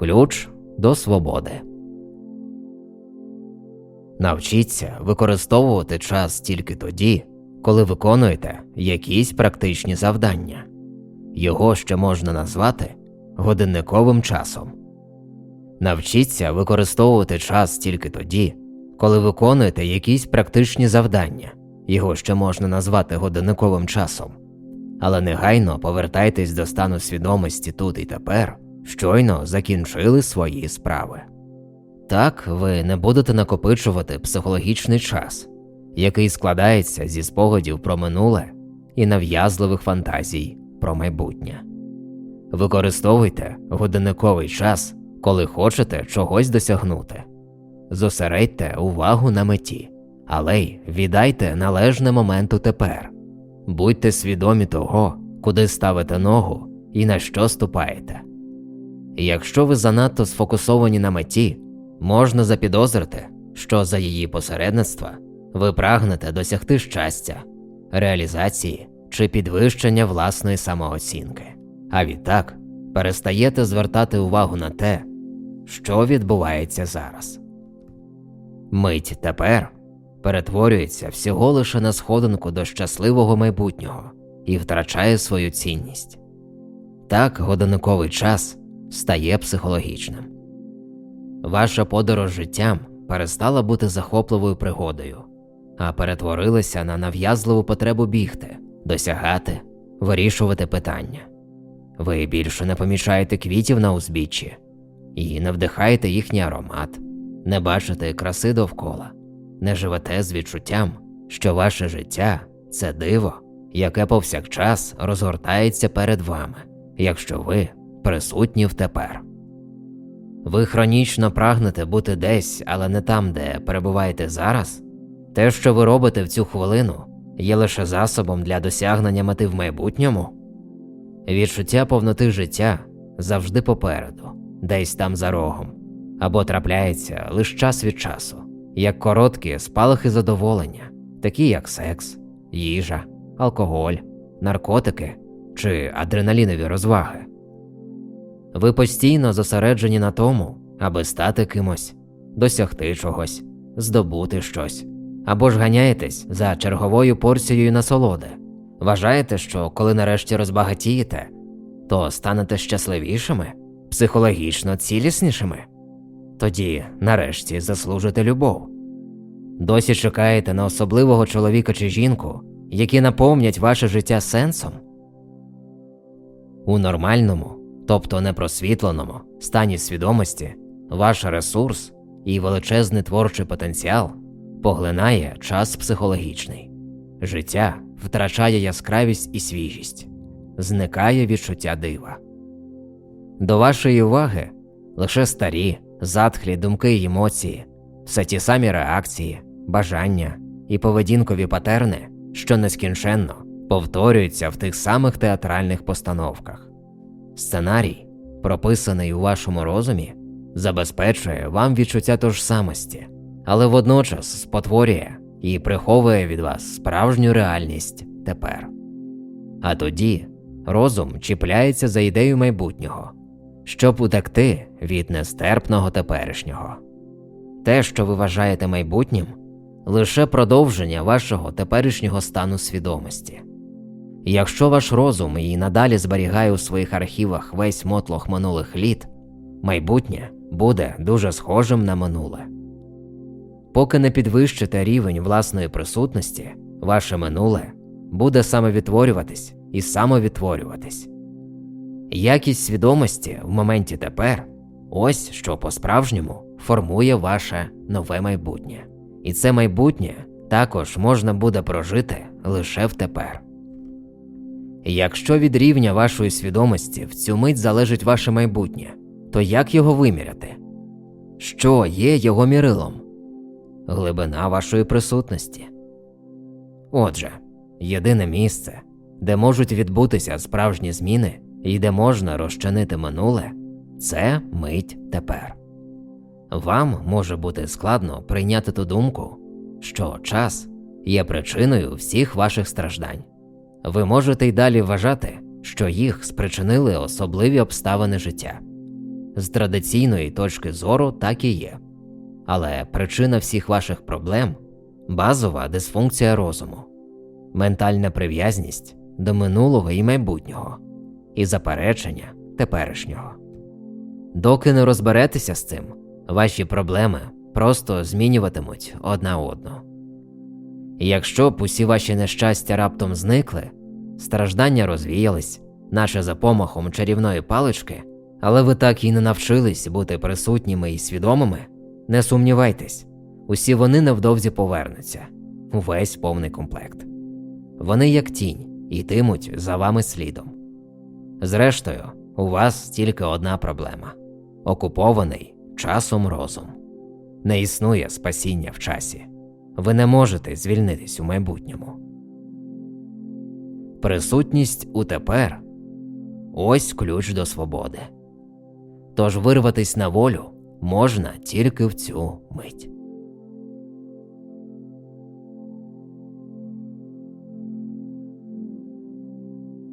ключ до свободи. Навчіться використовувати час тільки тоді, коли виконуєте якісь практичні завдання. Його ще можна назвати годинниковим часом. Навчіться використовувати час тільки тоді, коли виконуєте якісь практичні завдання. Його ще можна назвати годинниковим часом. Але негайно повертайтесь до стану свідомості тут і тепер, щойно закінчили свої справи. Так ви не будете накопичувати психологічний час, який складається зі спогадів про минуле і нав'язливих фантазій про майбутнє. Використовуйте годинниковий час, коли хочете чогось досягнути. Зосередьте увагу на меті, але й віддайте належне моменту тепер. Будьте свідомі того, куди ставите ногу і на що ступаєте. Якщо ви занадто сфокусовані на меті, можна запідозрити, що за її посередництва ви прагнете досягти щастя, реалізації чи підвищення власної самооцінки, а відтак перестаєте звертати увагу на те, що відбувається зараз. Мить тепер перетворюється всього лише на сходинку до щасливого майбутнього і втрачає свою цінність. Так годинниковий час стає психологічним. Ваша подорож життям перестала бути захопливою пригодою, а перетворилася на нав'язливу потребу бігти, досягати, вирішувати питання. Ви більше не помічаєте квітів на узбіччі і не вдихаєте їхній аромат, не бачите краси довкола, не живете з відчуттям, що ваше життя це диво, яке повсякчас розгортається перед вами, якщо ви присутні в тепер. Ви хронічно прагнете бути десь, але не там, де перебуваєте зараз. Те, що ви робите в цю хвилину, є лише засобом для досягнення мети в майбутньому. Відчуття повноти життя завжди попереду, десь там за рогом, або трапляється лише час від часу, як короткі спалахи задоволення, такі як секс, їжа, алкоголь, наркотики чи адреналінові розваги. Ви постійно зосереджені на тому, аби стати кимось, досягти чогось, здобути щось, або ж ганяєтесь за черговою порцією насолоди. Вважаєте, що коли нарешті розбагатієте, то станете щасливішими, психологічно ціліснішими? Тоді, нарешті, заслужите любов. Досі чекаєте на особливого чоловіка чи жінку, які наповнять ваше життя сенсом? У нормальному тобто непросвітленому стані свідомості, ваш ресурс і величезний творчий потенціал поглинає час психологічний, життя втрачає яскравість і свіжість, зникає відчуття дива. До вашої уваги лише старі, затхлі думки й емоції, все ті самі реакції, бажання і поведінкові патерни, що нескінченно повторюються в тих самих театральних постановках. Сценарій, прописаний у вашому розумі, забезпечує вам відчуття тожсамості, але водночас спотворює і приховує від вас справжню реальність тепер. А тоді розум чіпляється за ідею майбутнього, щоб утекти від нестерпного теперішнього. Те, що ви вважаєте майбутнім, лише продовження вашого теперішнього стану свідомості. Якщо ваш розум і надалі зберігає у своїх архівах весь мотлох минулих літ, майбутнє буде дуже схожим на минуле. Поки не підвищите рівень власної присутності, ваше минуле буде самовідтворюватись і самовідтворюватись. Якість свідомості в моменті тепер ось що по-справжньому формує ваше нове майбутнє, і це майбутнє також можна буде прожити лише в тепер. Якщо від рівня вашої свідомості в цю мить залежить ваше майбутнє, то як його виміряти? Що є його мірилом? Глибина вашої присутності. Отже, єдине місце, де можуть відбутися справжні зміни і де можна розчинити минуле, це мить тепер. Вам може бути складно прийняти ту думку, що час є причиною всіх ваших страждань. Ви можете й далі вважати, що їх спричинили особливі обставини життя. З традиційної точки зору так і є. Але причина всіх ваших проблем базова дисфункція розуму, ментальна прив'язність до минулого і майбутнього, і заперечення теперішнього. Доки не розберетеся з цим, ваші проблеми просто змінюватимуть одна одну. Якщо б усі ваші нещастя раптом зникли, страждання розвіялись, наче за помахом чарівної палички, але ви так і не навчились бути присутніми і свідомими, не сумнівайтесь, усі вони невдовзі повернуться, увесь повний комплект. Вони як тінь, йтимуть за вами слідом. Зрештою, у вас тільки одна проблема окупований часом розум. Не існує спасіння в часі. Ви не можете звільнитись у майбутньому. Присутність у тепер ось ключ до свободи. Тож вирватись на волю можна тільки в цю мить.